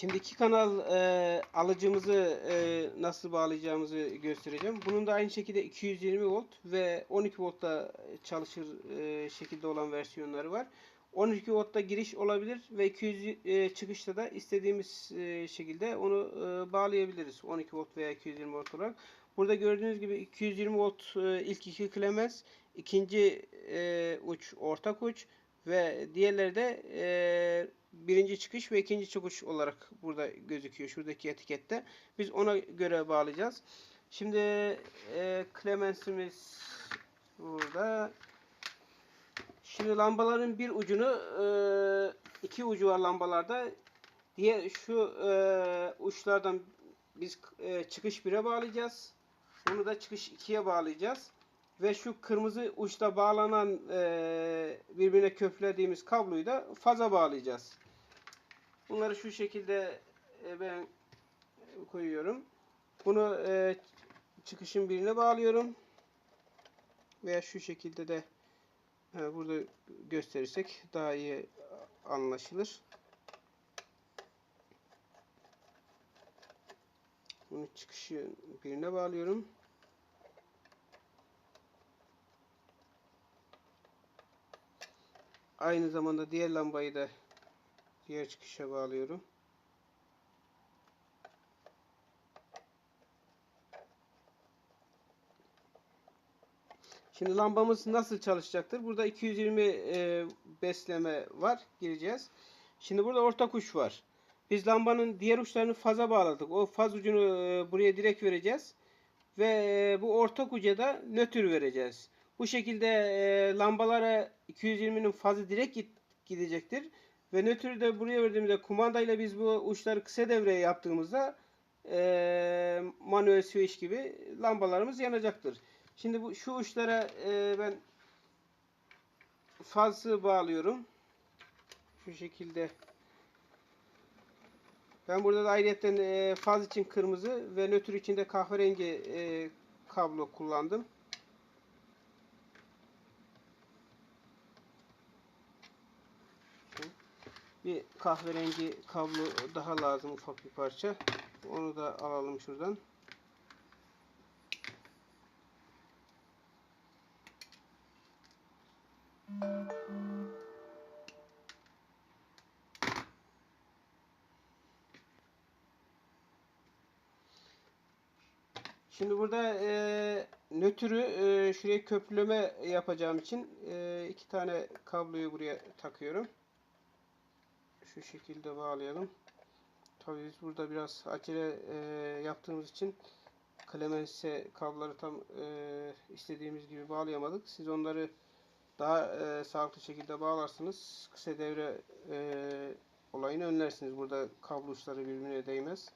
Şimdi iki kanal e, alıcımızı e, nasıl bağlayacağımızı göstereceğim. Bunun da aynı şekilde 220 volt ve 12 voltta çalışır e, şekilde olan versiyonları var. 12 voltta giriş olabilir ve 200 e, çıkışta da istediğimiz e, şekilde onu e, bağlayabiliriz. 12 volt veya 220 volt olarak. Burada gördüğünüz gibi 220 volt e, ilk iki klemens, ikinci e, uç ortak uç ve diğerleri de e, birinci çıkış ve ikinci çıkış olarak burada gözüküyor şuradaki etikette. Biz ona göre bağlayacağız. Şimdi e, klemensimiz burada. Şimdi lambaların bir ucunu e, iki ucu var lambalarda. Diğer şu e, uçlardan biz e, çıkış 1'e bağlayacağız. Bunu da çıkış 2'ye bağlayacağız. Ve şu kırmızı uçta bağlanan e, birbirine köprülediğimiz kabloyu da faza bağlayacağız. Bunları şu şekilde e, ben koyuyorum. Bunu e, çıkışın birine bağlıyorum. Veya şu şekilde de e, burada gösterirsek daha iyi anlaşılır. Bunu çıkışı birine bağlıyorum. Aynı zamanda diğer lambayı da diğer çıkışa bağlıyorum. Şimdi lambamız nasıl çalışacaktır? Burada 220 e, besleme var. Gireceğiz. Şimdi burada ortak uç var. Biz lambanın diğer uçlarını faza bağladık. O faz ucunu e, buraya direkt vereceğiz. Ve e, bu ortak uca da nötr vereceğiz. Bu şekilde e, lambalara 220'nin fazı direkt gidecektir. Ve nötrü de buraya verdiğimizde kumandayla biz bu uçları kısa devreye yaptığımızda e, manuel switch gibi lambalarımız yanacaktır. Şimdi bu şu uçlara e, ben fazı bağlıyorum. Şu şekilde. Ben burada da e, faz için kırmızı ve nötr için de kahverengi kablo kullandım. Bir kahverengi kablo daha lazım ufak bir parça. Onu da alalım şuradan. Şimdi burada e, nötrü e, şuraya köprüleme yapacağım için e, iki tane kabloyu buraya takıyorum. Şu şekilde bağlayalım. Tabii biz burada biraz acele e, yaptığımız için klemense kabloları tam e, istediğimiz gibi bağlayamadık. Siz onları daha e, sağlıklı şekilde bağlarsınız. Kısa devre e, olayını önlersiniz. Burada kablo uçları birbirine değmez.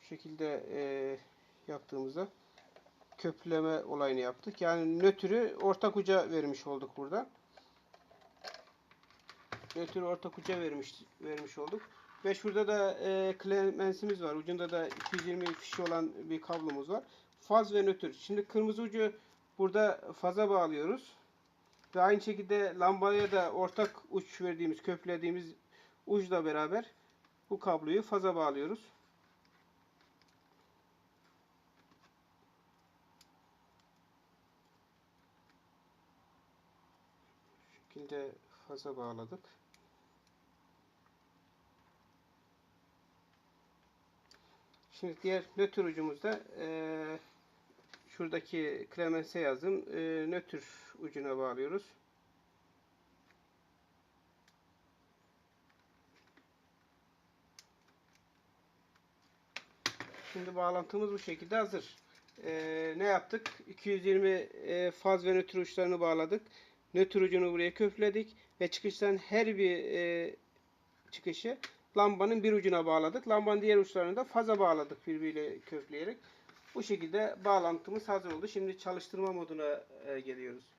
Şu şekilde e, yaptığımızda köprüleme olayını yaptık. Yani nötrü ortak uca vermiş olduk burada. Nötrü ortak uca vermiş vermiş olduk. Ve şurada da e, klemensimiz var. Ucunda da 220 fişi olan bir kablomuz var. Faz ve nötr. Şimdi kırmızı ucu burada faza bağlıyoruz. Ve aynı şekilde lambaya da ortak uç verdiğimiz, köprülediğimiz uçla beraber bu kabloyu faza bağlıyoruz. Şekilde faza bağladık. Şimdi diğer nötr ucumuzda e, şuradaki klemense yazdım. E, nötr ucuna bağlıyoruz. Şimdi bağlantımız bu şekilde hazır. E, ne yaptık? 220 e, faz ve nötr uçlarını bağladık. Nötr ucunu buraya köfledik ve çıkıştan her bir e, çıkışı lambanın bir ucuna bağladık. Lambanın diğer uçlarını da faza bağladık birbiriyle kökleyerek. Bu şekilde bağlantımız hazır oldu. Şimdi çalıştırma moduna e, geliyoruz.